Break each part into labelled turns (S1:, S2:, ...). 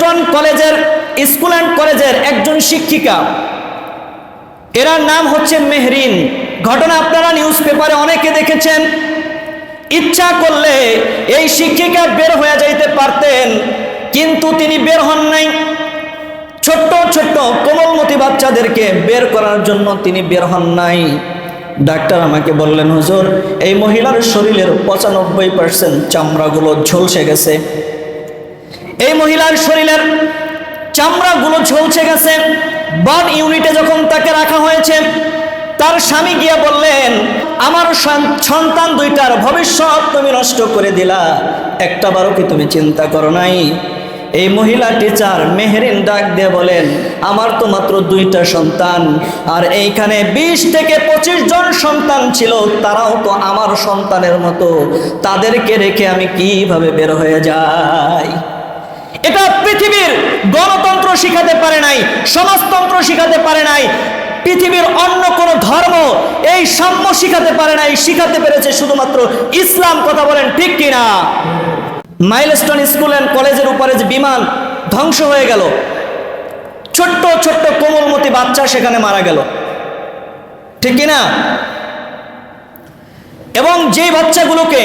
S1: Milestone কলেজের school and কলেজের একজন শিক্ষিকা। এরার নাম হচ্ছে মেহরিন। ঘটনা আপনারা নিউজ পেপারে অনেকে দেখেছেন। ইচ্ছা করলে এই শিক্ষিকা বের হয়ে যাইতে পারতেন, কিন্তু তিনি বের হন নাই। ছোট্ট ছোট্ট, কোমলমতি বাচ্চাদেরকে বের করার জন্য তিনি বের হন নাই। ডাক্তার আমাকে বললেন, হুজুর, এই মহিলার শরীরের পঁচানব্বই পার্সেন্ট চামড়াগুলো ঝলসে গেছে। এই মহিলার শরীরের চামড়াগুলো ঝলসে গেছে। বার্ন ইউনিটে যখন তাকে রাখা হয়েছে, তার স্বামী গিয়া বললেন, আমার সন্তান দুইটার ভবিষ্যৎ তুমি নষ্ট করে দিলা। একটা বারো কি তুমি চিন্তা করো নাই? এই মহিলা টিচার মেহেরিন ডাক দিয়ে বলেন, আমার তো মাত্র দুইটা সন্তান, আর এইখানে বিশ থেকে পঁচিশ জন সন্তান ছিল, তারাও তো আমার সন্তানের মতো। তাদেরকে রেখে আমি কীভাবে বের হয়ে যাই? এটা পৃথিবীর গণতন্ত্র শিখাতে পারে নাই, সমাজতন্ত্র শিখাতে পারে নাই, পৃথিবীর অন্য কোনো ধর্ম এই সাম্য শিখাতে পারে নাই, শিখাতে পেরেছে শুধুমাত্র ইসলাম, কথা বলেন ঠিক কিনা? মাইলস্টোন স্কুল অ্যান্ড কলেজের উপরে যে বিমান ধ্বংস হয়ে গেল, ছোট্ট ছোট্ট কোমলমতি বাচ্চা সেখানে মারা গেল, ঠিক কিনা? এবং যেই বাচ্চাগুলোকে,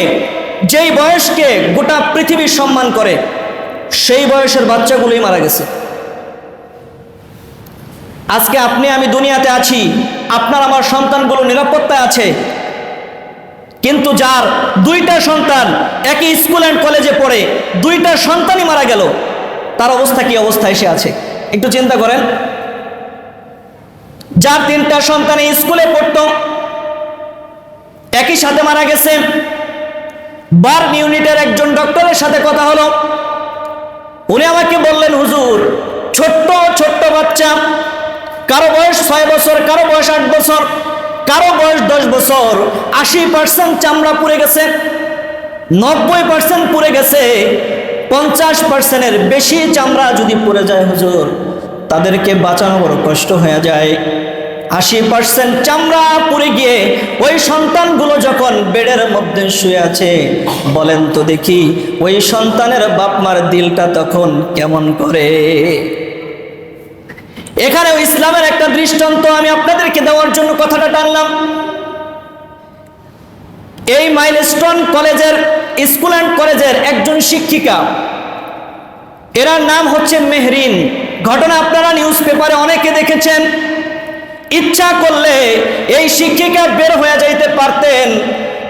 S1: যেই বয়সকে গোটা পৃথিবীর সম্মান করে সেই বয়সের বাচ্চাগুলোই মারা গেছে। আজকে আপনি, আমি দুনিয়াতে আছি, আপনার, আমার সন্তানগুলো নিরাপত্তায় আছে। কিন্তু যার দুইটা সন্তান একই স্কুল অ্যান্ড কলেজে পড়ে, দুইটা সন্তানই মারা গেল, তার অবস্থা কি অবস্থায় সে আছে? একটু চিন্তা করেন। যার তিনটা সন্তান স্কুলে পড়তো, একই সাথে মারা গেছে। বার্ন ইউনিটের একজন ডক্টরের সাথে কথা হলো উনি আমাকে বললেন, হুজুর, ছোট্ট ছোট্ট বাচ্চা, কারও বয়স ছয় বছর, কারও বয়স আট বছর, কারও বয়স দশ বছর, আশি পার্সেন্ট চামড়া পুড়ে গেছে, নব্বই পার্সেন্ট পুড়ে গেছে, পঞ্চাশ পার্সেন্টের বেশি চামড়া যদি পুড়ে যায়, হুজুর, তাদেরকে বাঁচানো বড় কষ্ট হয়ে যায়। আশি পার্সেন্ট চামড়া পুড়ে ওই সন্তানগুলো যখন বেডের মধ্যে শুয়ে আছে, বলেন তো দেখি ওই সন্তানের বাপমার দিলটা তখন কেমন করে? এখানে ইসলামের একটা দৃষ্টান্ত আমি আপনাদেরকে দেওয়ার জন্য কথাটা টানলাম। এই মাইলস্টোন কলেজের, স্কুল অ্যান্ড কলেজের একজন শিক্ষিকা এরার নাম হচ্ছে মেহরিন। ঘটনা আপনারা নিউজ পেপারে অনেকে দেখেছেন। ইচ্ছা করলে এই শিক্ষিকা বের হয়ে যাইতে পারতেন,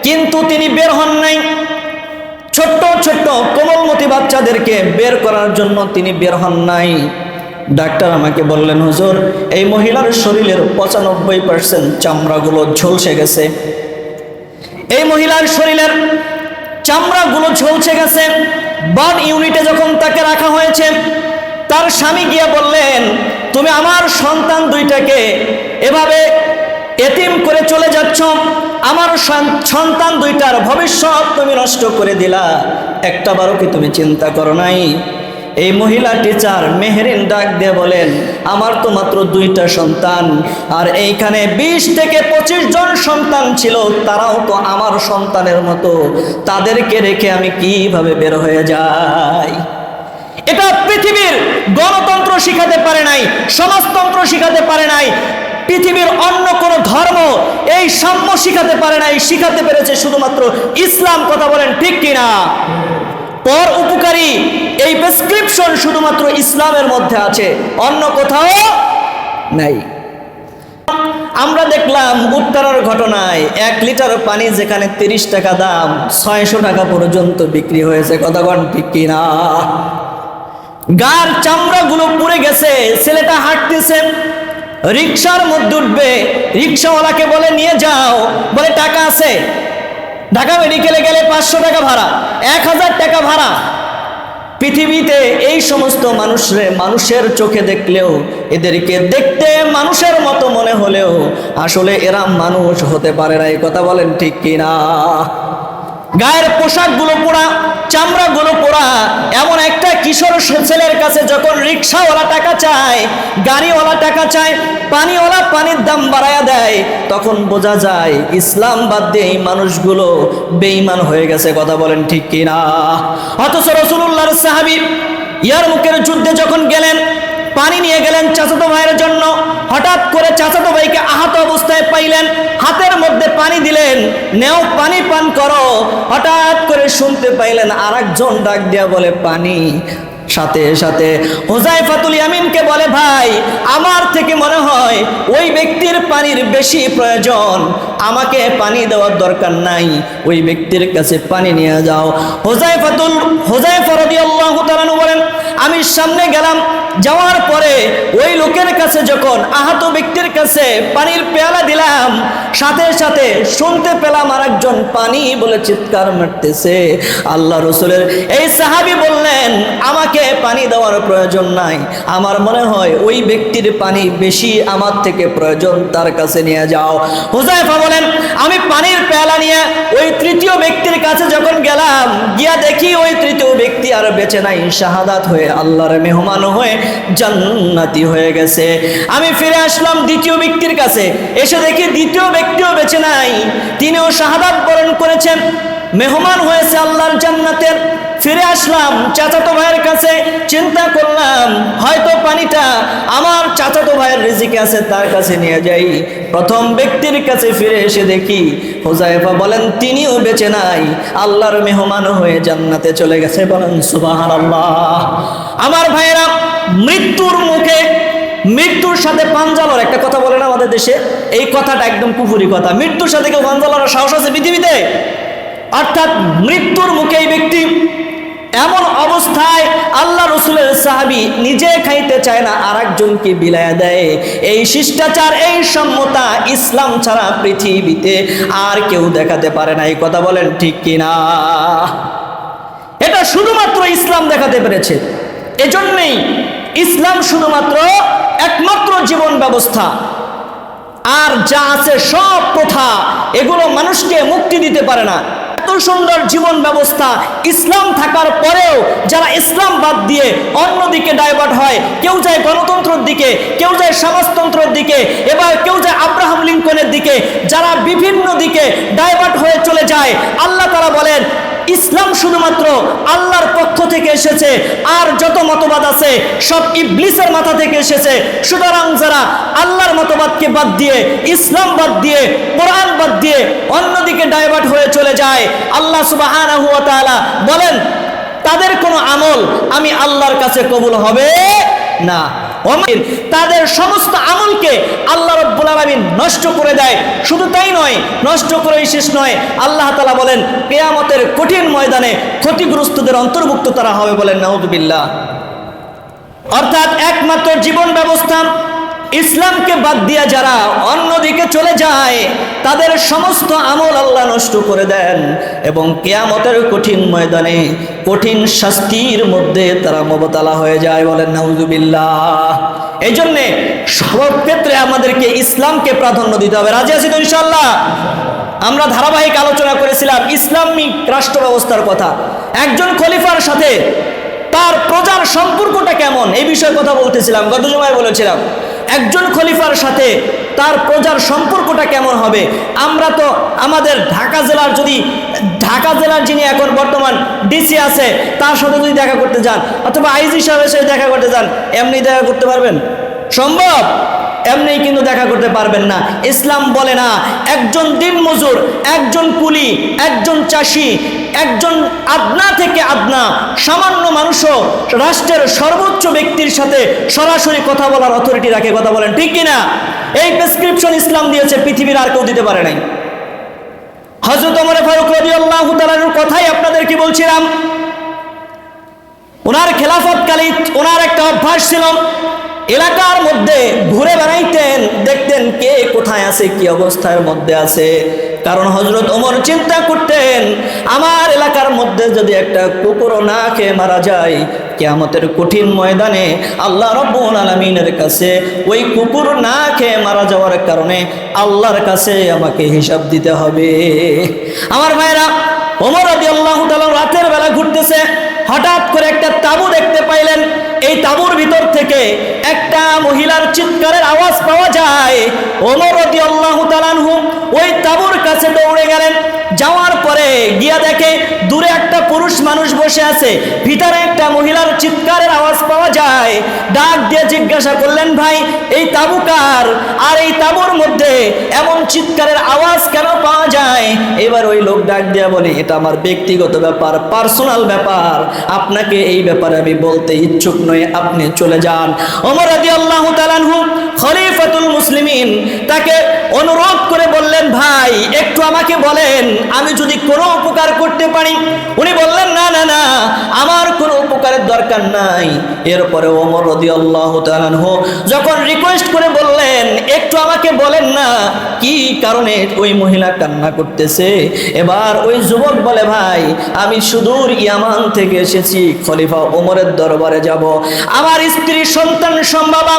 S1: কিন্তু তিনি বের হন নাই। ছোট্ট ছোট্ট কোমলমতি বাচ্চাদেরকে বের করার জন্য তিনি বের হন নাই। ডাক্তার আমাকে বললেন, হুজুর, এই মহিলার শরীরের পঁচানব্বই পার্সেন্ট চামড়াগুলো ঝলসে গেছে। এই মহিলার শরীরের চামড়াগুলো ঝলসে গেছে। বার্ন ইউনিটে যখন তাকে রাখা হয়েছে, তার স্বামী গিয়া বললেন তুমি আমার সন্তান দুইটাকে এভাবে এতিম করে চলে যাচ্ছ, আমার সন্তান দুইটার ভবিষ্যৎ তুমি নষ্ট করে দিলা। একটা বারও কি তুমি চিন্তা করো নাই? এই মহিলা টিচার মেহেরিন ডাক দিয়ে বলেন, আমার তো মাত্র দুইটা সন্তান, আর এইখানে বিশ থেকে পঁচিশ জন সন্তান ছিল, তারাও তো আমার সন্তানের মতো। তাদেরকে রেখে আমি কীভাবে বের হয়ে যাই? এটা পৃথিবীর গণতন্ত্র শিখাতে পারে নাই, সমাজতন্ত্র শিখাতে পারে নাই, পৃথিবীর অন্য কোনো ধর্ম এই সাম্য শিখাতে পারে নাই, শিখাতে পেরেছে শুধুমাত্র ইসলাম, কথা বলেন ঠিক কিনা? পর উপকারী, এই প্রেসক্রিপশন শুধুমাত্র ইসলামের মধ্যে আছে, অন্য কোথাও নাই। আমরা দেখলাম উত্তরার ঘটনায় এক লিটার পানি যেখানে তিরিশ টাকা দাম, ছয়শো টাকা পর্যন্ত বিক্রি হয়েছে কতক্ষণ ঠিক কিনা? গার চামড়াগুলো পুড়ে গেছে। ছেলেটা হাঁটতেছে রিক্সার মধ্যে উঠবে। রিক্সাওয়ালাকে বলে, নিয়ে যাও। বলে, টাকা আছে। ঢাকা মেডিকেলে গেলে পাঁচশো টাকা ভাড়া, এক হাজার টাকা ভাড়া। পৃথিবীতে এই সমস্ত মানুষরে, মানুষের চোখে দেখলেও, এদেরকে দেখতে মানুষের মতো মনে হলেও, আসলে এরা মানুষ হতে পারে না এই কথা বলেন ঠিক কিনা? গায়ের পোশাকগুলো পোড়া, চামড়াগুলো পোড়া, এমন একটা কিশোর ছেলের কাছে যখন রিক্সাওয়ালা টাকা চায়, গাড়িওয়ালা টাকা চায়, পানিওয়ালা পানির দাম বাড়ায়া দেয়, তখন বোঝা যায় ইসলাম বাদ দিয়ে এই মানুষগুলো বেঈমান হয়ে গেছে, কথা বলেন ঠিক কিনা? অথচ রসুল্লাহর সাহাবি ইয়ার মুখের যুদ্ধে যখন গেলেন পানি নিয়ে গেলেন চাচাতো ভাইয়ের জন্য। হঠাৎ করে চাচাতো ভাইকে আহত অবস্থায় পাইলেন। হাতের মধ্যে পানি দিলেন। নেও, পানি পান করো। হঠাৎ করে শুনতে পাইলেন আর একজন ডাক দিয়া বলে, পানি। সাথে সাথে হোজাইফাতুল ইয়ামিনকে বলে, ভাই, আমার থেকে মনে হয় ওই ব্যক্তির পানির বেশি প্রয়োজন। আমাকে পানি দেওয়ার দরকার নাই। ওই ব্যক্তির কাছে পানি নিয়ে যাও। হোজাইফাতুল হোজাইফা রাদিয়াল্লাহু তাআলা বলেন আমি সামনে গেলাম, যাওয়ার পরে ওই লোকের কাছে যখন আহত ব্যক্তির কাছে পানির পেয়ালা দিলাম, সাথে সাথে শুনতে পেলাম আর একজন পানি বলে চিৎকার মারতেছে। আল্লাহ রসুলের এই সাহাবি বললেন, আমাকে পানি দেওয়ার প্রয়োজন নাই। আমার মনে হয় ওই ব্যক্তির পানি বেশি আমার থেকে প্রয়োজন, তার কাছে নিয়ে যাও। হুজাইফা বলেন, আমি পানির পেয়ালা নিয়ে ওই তৃতীয় ব্যক্তির কাছে যখন গেলাম, গিয়া দেখি ওই তৃতীয় ব্যক্তি আর বেঁচে নাই, শাহাদাত হয়ে আল্লাহর মেহমান হয়ে জান্নাতি হয়ে গেছে। আমি ফিরে আসলাম দ্বিতীয় ব্যক্তির কাছে। এসে দেখি দ্বিতীয় ব্যক্তিও বেছে নাই। তিনিও শাহাদাত বরণ করেছেন। মেহমান হয়েছে আল্লাহর জান্নাতের ফিরে আসলাম চাচাতো ভাইয়ের কাছে, চিন্তা করলাম, হয়তো পানিটা আমার চাচাতো ভাইয়ের রিজিকে আছে, তার কাছে নিয়ে যাই। প্রথম ব্যক্তির কাছে ফিরে এসে দেখি হোজাইফা বলেন, তিনিও বেঁচে নাই। আল্লাহর মেহমান হয়ে জান্নাতে চলে গেছে। বলেন সুবাহান আল্লাহ আমার ভাইয়েরা, মৃত্যুর মুখে, মৃত্যুর সাথে পাঞ্জালর, একটা কথা বলে না আমাদের দেশে, এই কথাটা একদম কুফুরি কথা, মৃত্যুর সাথে কেউ পাঞ্জালর সাহস আছে পৃথিবীতে? অর্থাৎ মৃত্যুর মুখে এই ব্যক্তি এমন অবস্থায় আল্লাহ রসুলের সাহাবি নিজে খাইতে চায় না আর একজনকে বিলায়া দেয়। এই শিষ্টাচার, এই সম্মতা ইসলাম ছাড়া পৃথিবীতে আর কেউ দেখাতে পারে না। এই কথা বলেন ঠিক কিনা এটা শুধুমাত্র ইসলাম দেখাতে পেরেছে। এজন্যই ইসলাম শুধুমাত্র একমাত্র জীবন ব্যবস্থা। আর যা আছে সব প্রথা, এগুলো মানুষকে মুক্তি দিতে পারে না। সুন্দর জীবন ব্যবস্থা ইসলাম থাকার পরেও যারা ইসলাম বাদ দিয়ে অন্যদিকে ডাইভার্ট হয়, কেউ যায় গণতন্ত্রের দিকে, কেউ যায় সমাজতন্ত্রের দিকে, এবার কেউ যায় আব্রাহাম লিঙ্কনের দিকে, যারা বিভিন্ন দিকে ডাইভার্ট হয়ে চলে যায়, আল্লাহ তারা বলেন, ইসলাম শুধুমাত্র আল্লাহর পক্ষ থেকে এসেছে, আর যত মতবাদ আছে সব ইবলিসের মাথা থেকে এসেছে, সুতরাং যারা আল্লাহর মতবাদকে বাদ দিয়ে, ইসলাম বাদ দিয়ে, কোরআন বাদ দিয়ে অন্যদিকে ডাইভার্ট হয়ে চলে যায়। আল্লাহ তাআলা বলেন, তাদের কোনো আমল আমি আল্লাহর কাছে কবুল হবে না। তাদের সমস্ত আমলকে আল্লাহ রব্বুল নষ্ট করে দেয়। শুধু তাই নয়, নষ্ট করেই শেষ নয়। আল্লাহ তাআলা বলেন, কেয়ামতের কঠিন ময়দানে ক্ষতিগ্রস্তদের অন্তর্ভুক্ত তারা হবে বলেন নাউদুবিল্লাহ অর্থাৎ একমাত্র জীবন ব্যবস্থা ইসলামকে বাদ দিয়া যারা অন্যদিকে চলে যায়, তাদের সমস্ত আমল আল্লাহ নষ্ট করে দেন এবং কেয়ামতের কঠিন ময়দানে কঠিন শাস্তির মধ্যে তারা মবতালা হয়ে যায় বলেন, নাউজুবিল্লাহ। এই জন্যে সব ক্ষেত্রে আমাদেরকে ইসলামকে প্রাধান্য দিতে হবে। রাজি আছি তো ইনশাল্লাহ আমরা ধারাবাহিক আলোচনা করেছিলাম ইসলামিক রাষ্ট্র ব্যবস্থার কথা। একজন খলিফার সাথে তার প্রজার সম্পর্কটা কেমন? এই বিষয়ে কথা বলতেছিলাম, গত জমায় বলেছিলাম। একজন খলিফার সাথে তার প্রজার সম্পর্কটা কেমন হবে? আমরা তো আমাদের ঢাকা জেলার যদি, ঢাকা জেলার যিনি এখন বর্তমান ডিসি আছে, তার সাথে যদি দেখা করতে যান, অথবা আইজি সাহেবের সাথে দেখা করতে যান, এমনি দেখা করতে পারবেন? সম্ভব? এমনি কিন্তু দেখা করতে পারবেন না। ইসলাম বলে না, একজন দিন মজুর, একজন কুলি, একজন চাষি, একজন আদনা থেকে আদনা, সামান্য মানুষও রাষ্ট্রের সর্বোচ্চ ব্যক্তির সাথে সরাসরি কথা বলার অথরিটি রাখে, কথা বলেন, ঠিক কিনা? এই প্রেসক্রিপশন ইসলাম দিয়েছে, পৃথিবীর আর কেউ দিতে পারে নাই। হজরত ওমর ফারুক রাদিয়াল্লাহু তাআলার কথাই আপনাদেরকে বলছিলাম? ওনার খেলাফতকালী ওনার একটা অভ্যাস ছিল এলাকার মধ্যে ঘুরে বেড়াইতেন, দেখতেন কে কোথায় আছে, কি অবস্থার মধ্যে আছে। কারণ হজরত ওমর চিন্তা করতেন, আমার এলাকার মধ্যে যদি একটা কুকুরও না খেয়ে মারা যায়, কেয়ামতের কঠিন ময়দানে আল্লাহ রব্বুল আলমিনের কাছে ওই কুকুর না খেয়ে মারা যাওয়ার কারণে আল্লাহর কাছে আমাকে হিসাব দিতে হবে। আমার ভাইরা ওমর আদি আল্লাহ রাতের বেলা ঘুরতেছে, হঠাৎ করে একটা তাবু দেখতে পাইলেন। এই তাবুর ভিতর থেকে একটা মহিলার চিৎকারের আওয়াজ পাওয়া যায়। ওমর আদি আল্লাহ তালানহু ওই তাঁবুর কাছে দৌড়ে গেলেন। যাওয়ার পরে গিয়া দেখে দূরে একটা বসে আছে। ভিতরে একটা মহিলার চিৎকারের আওয়াজ পাওয়া যায়। ডাক দিয়ে জিজ্ঞাসা করলেন, ভাই, এই তাবু কার? আর এই তাবুর মধ্যে এমন চিৎকারের আওয়াজ কেন পাওয়া যায়? এবার ওই লোক ডাক দিয়ে বলে, এটা আমার ব্যক্তিগত ব্যাপার, পার্সোনাল ব্যাপার। আপনাকে এই ব্যাপারে আমি বলতে ইচ্ছুক নই, আপনি চলে যান। তাআলা আনহু খলিফাতুল মুসলিমিন তাকে অনুরোধ করে বললেন, ভাই, একটু আমাকে বলেন, আমি যদি কোনো উপকার করতে পারি? উনি বললেন, না না না, আমার কোনো উপকারের দরকার নাই। এরপরে ওমর তাআলা আনহু যখন রিকোয়েস্ট করে বললেন, একটু আমাকে বলেন না, কি কারণে ওই মহিলা কান্না করতেছে? এবার ওই যুবক বলে, ভাই, আমি সুদূর ইয়ামান থেকে এসেছি, খলিফা ওমরের দরবারে যাব। আমার স্ত্রী সন্তান সম্ভাবা,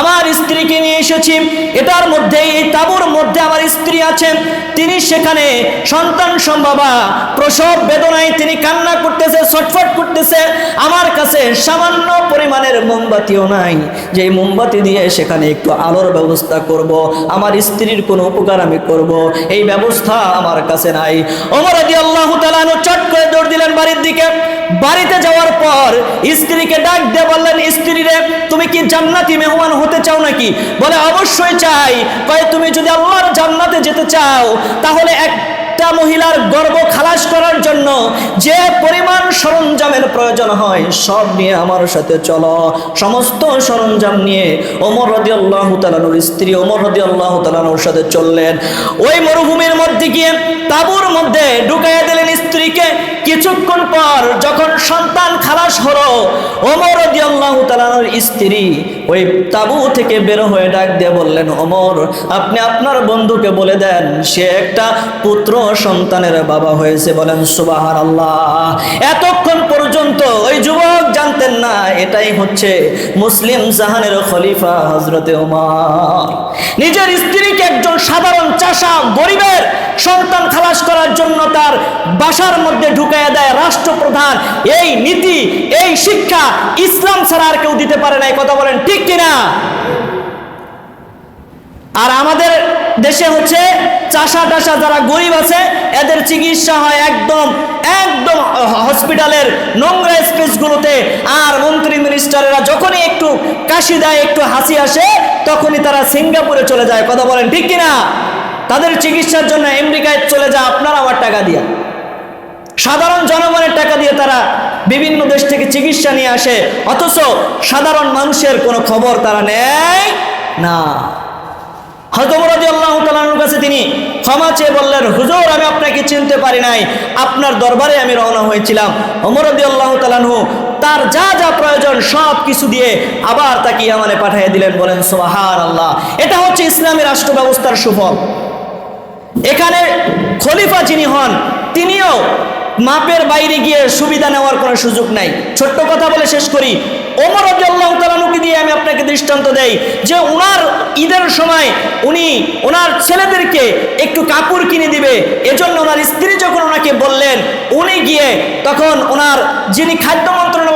S1: আমার স্ত্রীকে নিয়ে এসেছি। এটার মধ্যেই এই তাবুর মধ্যে আমার স্ত্রী আছেন, তিনি সেখানে সন্তান সম্ভাবা, প্রসব বেদনায় তিনি কান্না করতেছে, ছটফট করতেছে, আমার কাছে সামান্য পরিমাণের মোমবাতিও নাই। যে মোমবাতি দিয়ে সেখানে একটু আলোর ব্যবস্থা করব, আমার স্ত্রীর কোনো উপকার আমি করব, এই ব্যবস্থা আমার কাছে নাই। ওমর আদি আল্লাহ তালানো চট করে দৌড় দিলেন বাড়ির দিকে। বাড়িতে যাওয়ার পর স্ত্রীকে ডাক দিয়ে বললেন, স্ত্রী রে, তুমি কি জান্নাতি মেহমান হতে চাও নাকি? বলে, অবশ্যই চাই। কয়ে, তুমি যদি আল্লাহর জান্নাতে যেতে চাও তাহলে একটা মহিলার গর্ব খালাস করার জন্য যে পরিমাণ সরঞ্জামের প্রয়োজন হয়, সব নিয়ে আমার সাথে চলো। সমস্ত সরঞ্জাম নিয়ে ওমর রদি আল্লাহ তালানুর স্ত্রী ওমর রদি আল্লাহ তালানুর সাথে চললেন। ওই মরুভূমির মধ্যে গিয়ে তাবুর মধ্যে ঢুকাইয়া দিলেন স্ত্রীকে। কিছুক্ষণ পর যখন সন্তান খালাস হলো, ওমর রদি আল্লাহ তালানুর স্ত্রী ওই তাবু থেকে বের হয়ে ডাক দিয়ে বললেন, ওমর, আপনি আপনার বন্ধুকে বলে দেন, সে একটা পুত্র সন্তানের বাবা হয়েছে বলেন সুবাহার আল্লাহ এতক্ষণ পর্যন্ত ওই যুবক জানতেন না, এটাই হচ্ছে মুসলিম জাহানের খলিফা হজরতে ওমর নিজের স্ত্রীকে একজন সাধারণ চাষা, গরিবের সন্তান খালাস করার জন্য তার বাসার মধ্যে ঢুকাইয়া দেয় রাষ্ট্রপ্রধান। এই নীতি, এই শিক্ষা ইসলাম ছাড়া আর কেউ দিতে পারে না কথা বলেন ঠিক কিনা আর আমাদের দেশে হচ্ছে চাষা টাসা যারা গরিব আছে, এদের চিকিৎসা হয় একদম একদম হসপিটালের নোংরা স্পেসগুলোতে আর মন্ত্রী মিনিস্টারেরা যখনই একটু কাশি দেয়, একটু হাসি আসে, তখনই তারা সিঙ্গাপুরে চলে যায়। কথা বলেন ঠিক কিনা? তাদের চিকিৎসার জন্য আমেরিকায় চলে যায় আপনার আমার টাকা দিয়া। সাধারণ জনগণের টাকা দিয়ে তারা বিভিন্ন দেশ থেকে চিকিৎসা নিয়ে আসে। অথচ সাধারণ মানুষের কোনো খবর তারা নেয় না। হজমরাজি আল্লাহ তার আল্লাহ এটা হচ্ছে ইসলামী রাষ্ট্র ব্যবস্থার সুফল। এখানে খলিফা যিনি হন, তিনিও মাপের বাইরে গিয়ে সুবিধা নেওয়ার কোনো সুযোগ নাই। ছোট্ট কথা বলে শেষ করি। ওমর দিয়ে আমি আপনাকে দৃষ্টান্ত দেই যে ওনার ঈদের সময় উনি ওনার ছেলেদেরকে একটু কাপড় কিনে দিবে। এজন্য ওনার স্ত্রী যখন ওনাকে বললেন, উনি গিয়ে তখন ওনার যিনি খাদ্য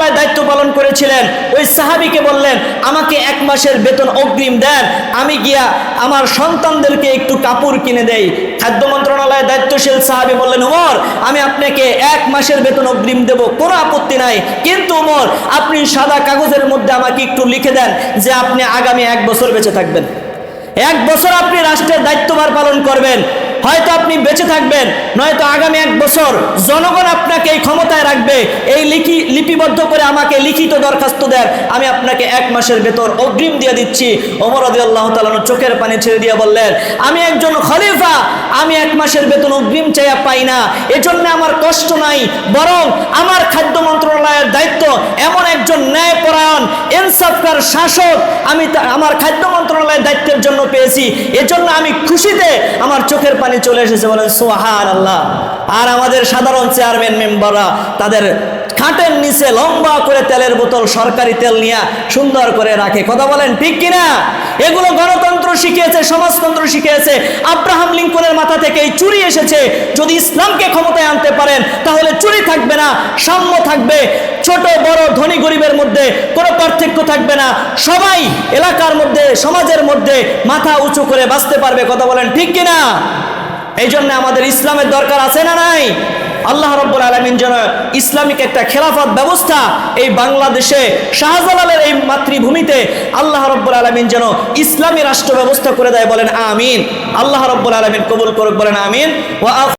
S1: মন্ত্রণালয়ের দায়িত্ব পালন করেছিলেন। ওই সাহাবিকে বললেন, আমাকে এক মাসের বেতন অগ্রিম দেন। আমি গিয়া আমার সন্তানদেরকে একটু কাপড় কিনে দেই। খাদ্য মন্ত্রণালয়ের দায়িত্বশীল সাহাবি বললেন, ওমর, আমি আপনাকে এক মাসের বেতন অগ্রিম দেব। কোনো আপত্তি নাই। কিন্তু ওমর, আপনি সাদা কাগজের মধ্যে আমাকে একটু লিখে দেন যে আপনি আগামী এক বছর বেঁচে থাকবেন। এক বছর আপনি রাষ্ট্রের দায়িত্বভার পালন করবেন। হয়তো আপনি বেঁচে থাকবেন, নয়তো আগামী এক বছর জনগণ আপনাকে এই ক্ষমতায় রাখবে। এই লিখি, লিপিবদ্ধ করে আমাকে লিখিত দরখাস্ত দেন। আমি আপনাকে এক মাসের বেতন অগ্রিম দিয়ে দিচ্ছি। ওমর আল্লাহ তালানো চোখের পানি ছেড়ে দিয়ে বললেন, আমি একজন খলিফা, আমি এক মাসের বেতন অগ্রিম চাইয়া পাই না। এজন্য আমার কষ্ট নাই, বরং আমার খাদ্য মন্ত্রণালয়ের দায়িত্ব এমন একজন ন্যায়পরায়ণ, ইনসাফকার শাসক আমি আমার খাদ্য মন্ত্রণালয়ের দায়িত্বের জন্য পেয়েছি। এজন্য আমি খুশিতে আমার চোখের পানি চলে এসেছে বলেন সোহান আল্লাহ আর আমাদের সাধারণ চেয়ারম্যান মেম্বাররা তাদের খাটের নিচে লম্বা করে তেলের বোতল, সরকারি তেল নিয়ে সুন্দর করে রাখে। কথা বলেন ঠিক কিনা? এগুলো গণতন্ত্র শিখিয়েছে, সমাজতন্ত্র শিখিয়েছে। আব্রাহাম লিঙ্কনের মাথা থেকে এই চুরি এসেছে। যদি ইসলামকে ক্ষমতায় আনতে পারেন, তাহলে চুরি থাকবে না, সাম্য থাকবে। ছোট, বড়, ধনী, গরিবের মধ্যে কোনো পার্থক্য থাকবে না। সবাই এলাকার মধ্যে, সমাজের মধ্যে মাথা উঁচু করে বাঁচতে পারবে। কথা বলেন ঠিক কিনা? এই জন্য আমাদের ইসলামের দরকার আছে না নাই? আল্লাহ রব্বুল আলমিন যেন ইসলামিক একটা খেলাফত ব্যবস্থা এই বাংলাদেশে শাহজালালের এই মাতৃভূমিতে আল্লাহ রব্বুল আলমিন যেন ইসলামী রাষ্ট্র ব্যবস্থা করে দেয় বলেন আমিন। আল্লাহ রব্বুল আলমিন কবুল করুক বলেন আমিন। ওয়া